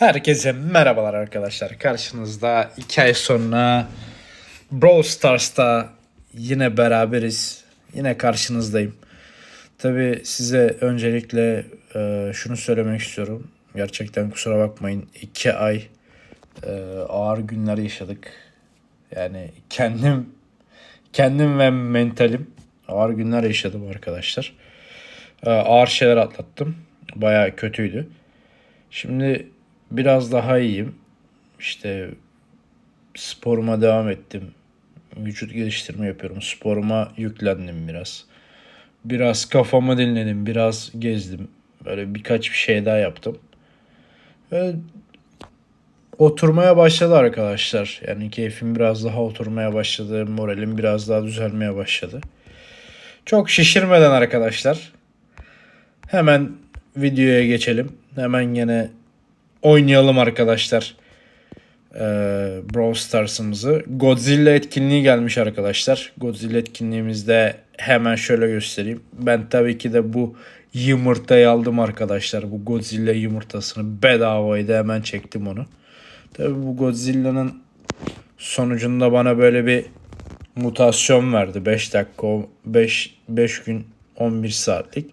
Herkese merhabalar arkadaşlar. Karşınızda 2 ay sonra Brawl Stars'ta yine beraberiz. Yine karşınızdayım. Tabi size öncelikle e, şunu söylemek istiyorum. Gerçekten kusura bakmayın. 2 ay e, ağır günler yaşadık. Yani kendim kendim ve mentalim ağır günler yaşadım arkadaşlar. E, ağır şeyler atlattım. Baya kötüydü. Şimdi biraz daha iyiyim. İşte sporuma devam ettim. Vücut geliştirme yapıyorum. Sporuma yüklendim biraz. Biraz kafamı dinledim. Biraz gezdim. Böyle birkaç bir şey daha yaptım. Ve oturmaya başladı arkadaşlar. Yani keyfim biraz daha oturmaya başladı. Moralim biraz daha düzelmeye başladı. Çok şişirmeden arkadaşlar. Hemen videoya geçelim. Hemen yine oynayalım arkadaşlar. Ee, Brawl Stars'ımızı. Godzilla etkinliği gelmiş arkadaşlar. Godzilla etkinliğimizde hemen şöyle göstereyim. Ben tabii ki de bu yumurtayı aldım arkadaşlar. Bu Godzilla yumurtasını bedavaydı hemen çektim onu. Tabii bu Godzilla'nın sonucunda bana böyle bir mutasyon verdi. 5 dakika 5 5 gün 11 saatlik.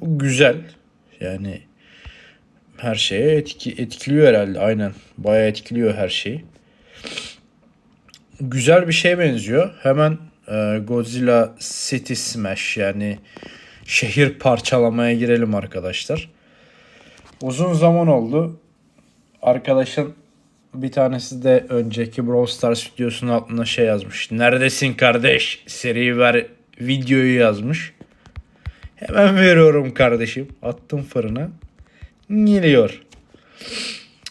Bu güzel. Yani her şeye etki, etkiliyor herhalde aynen. Bayağı etkiliyor her şeyi. Güzel bir şeye benziyor. Hemen e, Godzilla City Smash yani şehir parçalamaya girelim arkadaşlar. Uzun zaman oldu. Arkadaşın bir tanesi de önceki Brawl Stars videosunun altına şey yazmış. Neredesin kardeş? Seri ver videoyu yazmış. Hemen veriyorum kardeşim. Attım fırına. Geliyor.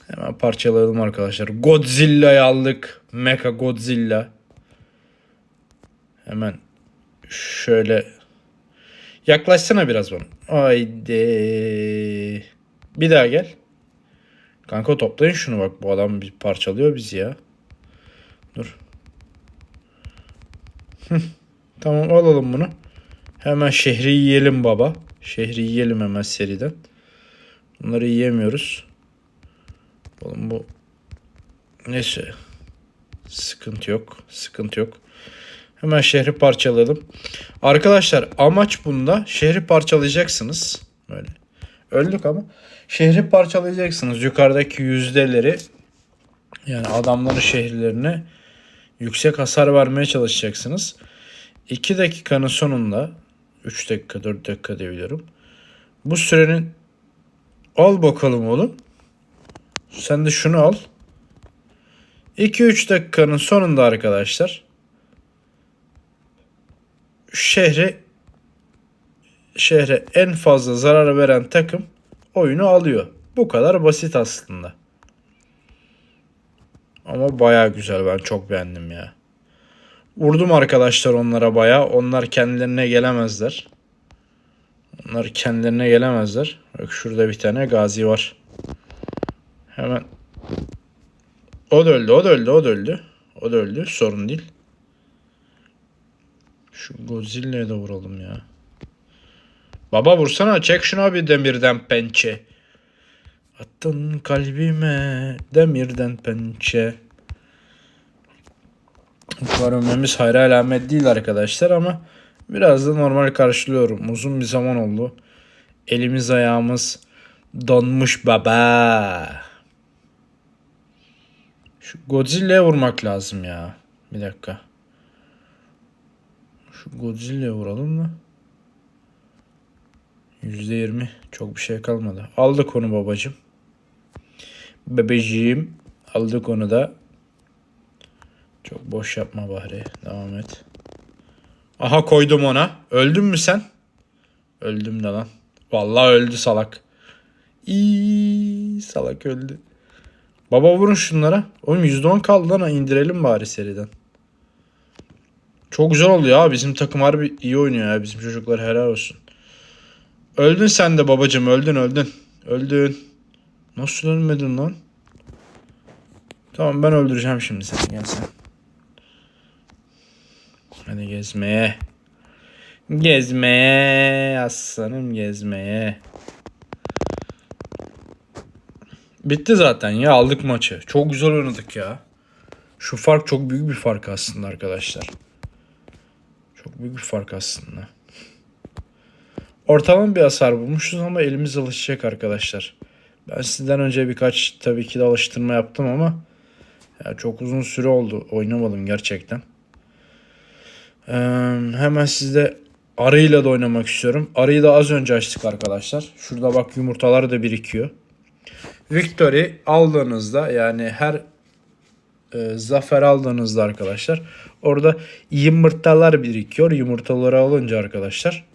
Hemen parçalayalım arkadaşlar. Godzilla'yı aldık. Mecha Godzilla. Hemen şöyle yaklaşsana biraz bana. Haydi. Bir daha gel. Kanka toplayın şunu bak. Bu adam bir parçalıyor bizi ya. Dur. Tamam alalım bunu. Hemen şehri yiyelim baba. Şehri yiyelim hemen seriden. Bunları yiyemiyoruz. Oğlum bu neyse. Sıkıntı yok. Sıkıntı yok. Hemen şehri parçalayalım. Arkadaşlar amaç bunda şehri parçalayacaksınız. Böyle. Öldük ama. Şehri parçalayacaksınız. Yukarıdaki yüzdeleri yani adamların şehirlerine yüksek hasar vermeye çalışacaksınız. 2 dakikanın sonunda 3 dakika 4 dakika diyebilirim. Bu sürenin al bakalım oğlum. Sen de şunu al. 2-3 dakikanın sonunda arkadaşlar şehre şehre en fazla zarar veren takım oyunu alıyor. Bu kadar basit aslında. Ama baya güzel ben çok beğendim ya. Vurdum arkadaşlar onlara baya. Onlar kendilerine gelemezler. Onlar kendilerine gelemezler. Bak şurada bir tane gazi var. Hemen. O da öldü, o da öldü, o da öldü. O da öldü. Sorun değil. Şu Godzilla'ya da vuralım ya. Baba vursana. Çek şuna bir demirden pençe. Attın kalbime demirden pençe. Görmemiz hayra alamet değil arkadaşlar ama biraz da normal karşılıyorum. Uzun bir zaman oldu. Elimiz ayağımız donmuş baba. Şu Godzilla'ya vurmak lazım ya. Bir dakika. Şu Godzilla'ya vuralım mı? %20. Çok bir şey kalmadı. Aldık onu babacım. Bebeciğim. Aldık onu da. Çok boş yapma bari. Devam et. Aha koydum ona. Öldün mü sen? Öldüm de lan. Vallahi öldü salak. İyi salak öldü. Baba vurun şunlara. Oğlum %10 kaldı lan. indirelim bari seriden. Çok güzel oldu ya. Bizim takım harbi iyi oynuyor ya. Bizim çocuklar helal olsun. Öldün sen de babacım. Öldün öldün. Öldün. Nasıl ölmedin lan? Tamam ben öldüreceğim şimdi seni. Gel sen. Hadi gezmeye. Gezmeye aslanım gezmeye. Bitti zaten ya aldık maçı. Çok güzel oynadık ya. Şu fark çok büyük bir fark aslında arkadaşlar. Çok büyük bir fark aslında. Ortalama bir hasar bulmuşuz ama elimiz alışacak arkadaşlar. Ben sizden önce birkaç tabii ki de alıştırma yaptım ama ya çok uzun süre oldu oynamadım gerçekten. Ee, hemen sizde arıyla da oynamak istiyorum. Arıyı da az önce açtık arkadaşlar. Şurada bak yumurtalar da birikiyor. Victory aldığınızda yani her e, zafer aldığınızda arkadaşlar orada yumurtalar birikiyor. Yumurtaları alınca arkadaşlar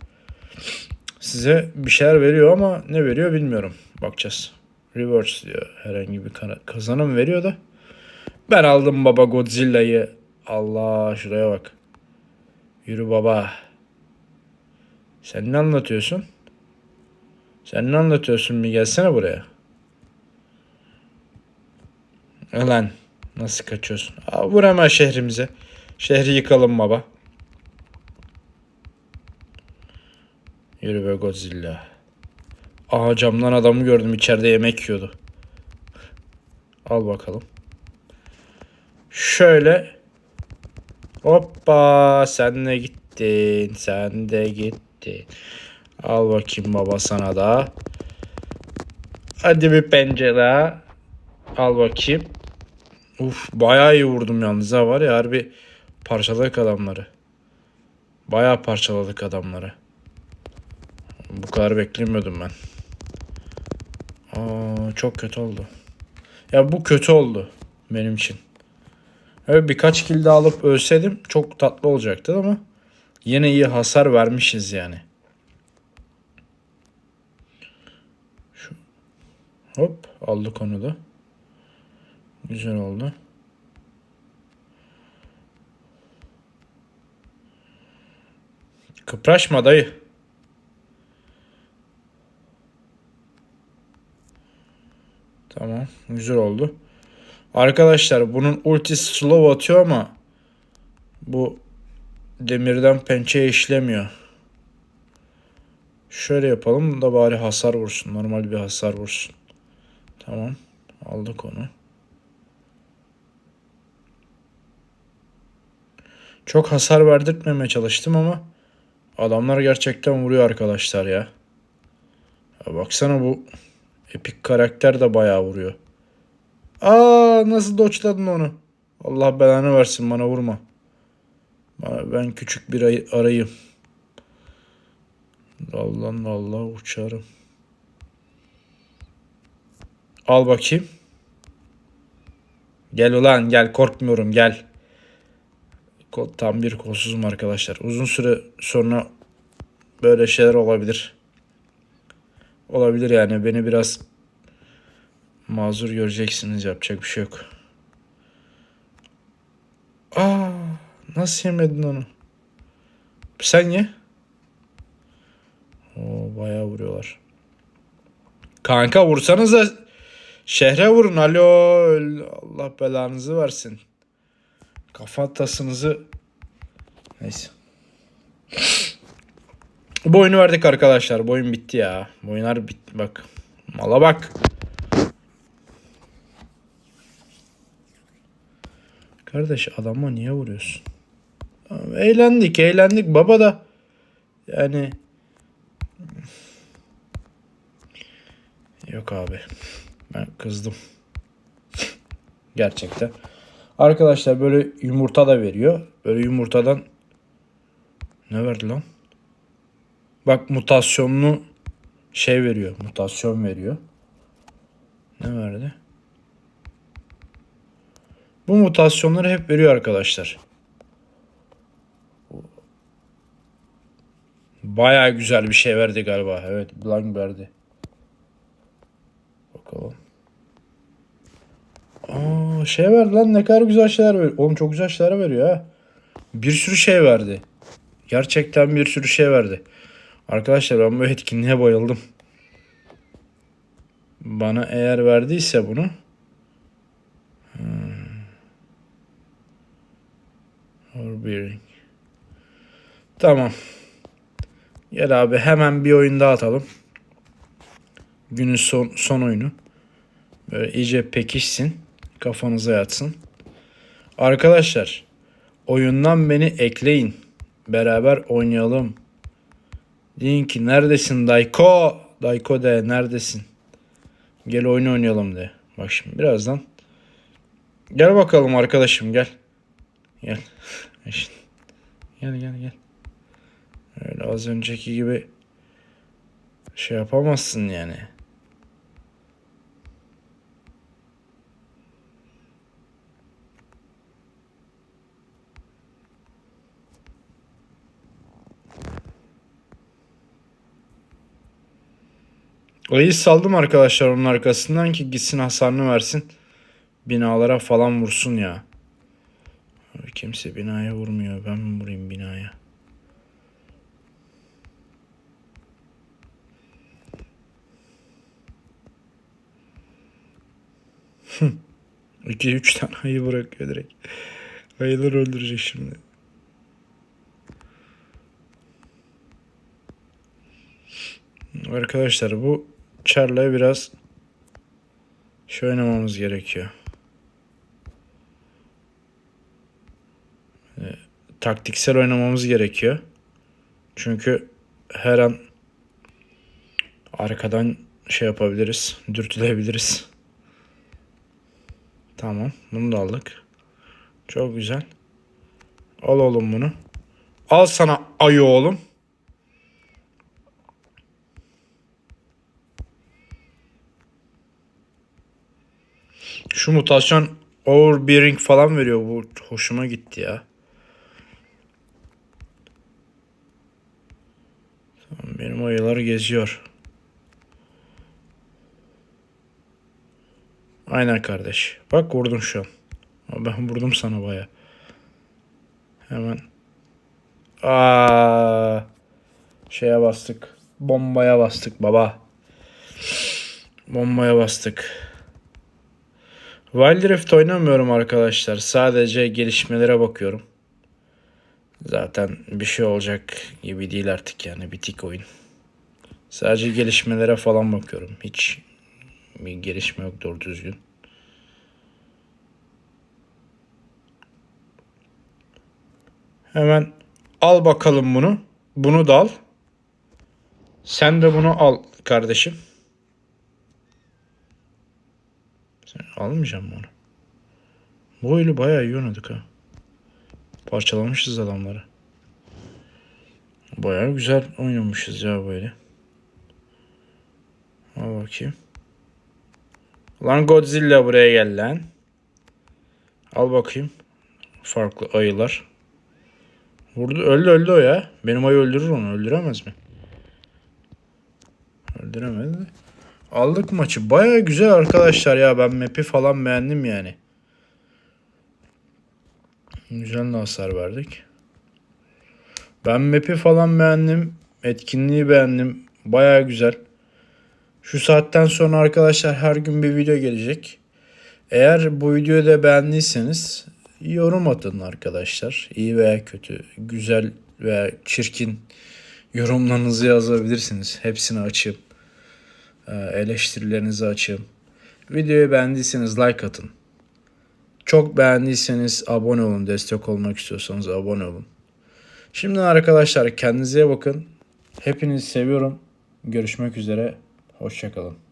size bir şeyler veriyor ama ne veriyor bilmiyorum. Bakacağız. Rewards diyor. Herhangi bir kazanım veriyor da. Ben aldım baba Godzilla'yı. Allah şuraya bak. Yürü baba. Sen ne anlatıyorsun? Sen ne anlatıyorsun bir gelsene buraya. Ulan nasıl kaçıyorsun? Aa, vur hemen şehrimize. Şehri yıkalım baba. Yürü be Godzilla. Aha camdan adamı gördüm içeride yemek yiyordu. Al bakalım. Şöyle. Hoppa sen de gittin. Sen de gittin. Al bakayım baba sana da. Hadi bir pencere. Al bakayım. Uf bayağı iyi vurdum yalnız ha var ya harbi parçaladık adamları. Bayağı parçaladık adamları. Bu kadar beklemiyordum ben. Aa, çok kötü oldu. Ya bu kötü oldu benim için. Evet birkaç kill daha alıp ölseydim çok tatlı olacaktı ama yine iyi hasar vermişiz yani. Şu. Hop aldık onu da. Güzel oldu. Kıpraşma dayı. Tamam. Güzel oldu. Arkadaşlar bunun ultisi slow atıyor ama bu demirden pençeye işlemiyor. Şöyle yapalım da bari hasar vursun. Normal bir hasar vursun. Tamam. Aldık onu. Çok hasar verdirtmemeye çalıştım ama adamlar gerçekten vuruyor arkadaşlar ya. ya baksana bu epik karakter de bayağı vuruyor. Aa nasıl doçladın onu? Allah belanı versin bana vurma. Ben küçük bir ay- arayım. Allah Allah uçarım. Al bakayım. Gel ulan gel korkmuyorum gel. Tam bir kolsuzum arkadaşlar. Uzun süre sonra böyle şeyler olabilir. Olabilir yani beni biraz mazur göreceksiniz yapacak bir şey yok. Aa, nasıl yemedin onu? Sen ye. Oo, bayağı vuruyorlar. Kanka vursanıza şehre vurun. Alo. Allah belanızı versin. Kafatasınızı Neyse. Bu oyunu verdik arkadaşlar. Bu oyun bitti ya. Bu oyunlar bitti. Bak. Mala bak. Kardeş adama niye vuruyorsun? Eğlendik eğlendik. Baba da yani yok abi. Ben kızdım. Gerçekten. Arkadaşlar böyle yumurta da veriyor. Böyle yumurtadan ne verdi lan? Bak mutasyonlu şey veriyor. Mutasyon veriyor. Ne verdi bu mutasyonları hep veriyor arkadaşlar. Baya güzel bir şey verdi galiba. Evet Blank verdi. Bakalım. Aa, şey verdi lan ne kadar güzel şeyler veriyor. Oğlum çok güzel şeyler veriyor ha. Bir sürü şey verdi. Gerçekten bir sürü şey verdi. Arkadaşlar ben bu etkinliğe bayıldım. Bana eğer verdiyse bunu Overbearing. Tamam. Gel abi hemen bir oyun daha atalım. Günün son, son oyunu. Böyle iyice pekişsin. Kafanıza yatsın. Arkadaşlar oyundan beni ekleyin. Beraber oynayalım. Deyin ki neredesin Dayko? Dayko de neredesin? Gel oyun oynayalım de. Bak şimdi birazdan. Gel bakalım arkadaşım gel. Gel. Gel gel gel. Öyle az önceki gibi şey yapamazsın yani. Ayı saldım arkadaşlar onun arkasından ki gitsin hasarını versin. Binalara falan vursun ya. Kimse binaya vurmuyor. Ben mi vurayım binaya? İki üç tane ayı bırakıyor direkt. Ayılar öldürecek şimdi. Arkadaşlar bu Char'la biraz şey oynamamız gerekiyor. Ee, taktiksel oynamamız gerekiyor. Çünkü her an arkadan şey yapabiliriz, dürtülebiliriz. Tamam, bunu da aldık. Çok güzel. Al oğlum bunu. Al sana ayı oğlum. Şu mutasyon overbearing falan veriyor. Bu hoşuma gitti ya. Benim ayılar geziyor. Aynen kardeş. Bak vurdum şu an. Ben vurdum sana baya. Hemen. Aa, şeye bastık. Bombaya bastık baba. Bombaya bastık. Wild Rift oynamıyorum arkadaşlar. Sadece gelişmelere bakıyorum. Zaten bir şey olacak gibi değil artık yani bitik oyun. Sadece gelişmelere falan bakıyorum. Hiç bir gelişme yok doğru düzgün. Hemen al bakalım bunu. Bunu da al. Sen de bunu al kardeşim. Sen almayacağım onu? Bu oyunu bayağı iyi oynadık ha. Parçalamışız adamları. Bayağı güzel oynamışız ya böyle. Al bakayım. Lan Godzilla buraya gel lan. Al bakayım. Farklı ayılar. Vurdu öldü öldü o ya. Benim ayı öldürür onu. Öldüremez mi? Öldüremez de. Aldık maçı. Baya güzel arkadaşlar ya. Ben map'i falan beğendim yani. Güzel hasar verdik. Ben map'i falan beğendim. Etkinliği beğendim. Baya güzel. Şu saatten sonra arkadaşlar her gün bir video gelecek. Eğer bu videoyu da beğendiyseniz yorum atın arkadaşlar. İyi veya kötü, güzel veya çirkin yorumlarınızı yazabilirsiniz. Hepsini açayım. Ee, Eleştirilerinizi açayım. Videoyu beğendiyseniz like atın. Çok beğendiyseniz abone olun. Destek olmak istiyorsanız abone olun. Şimdi arkadaşlar kendinize bakın. Hepinizi seviyorum. Görüşmek üzere. Hoşçakalın.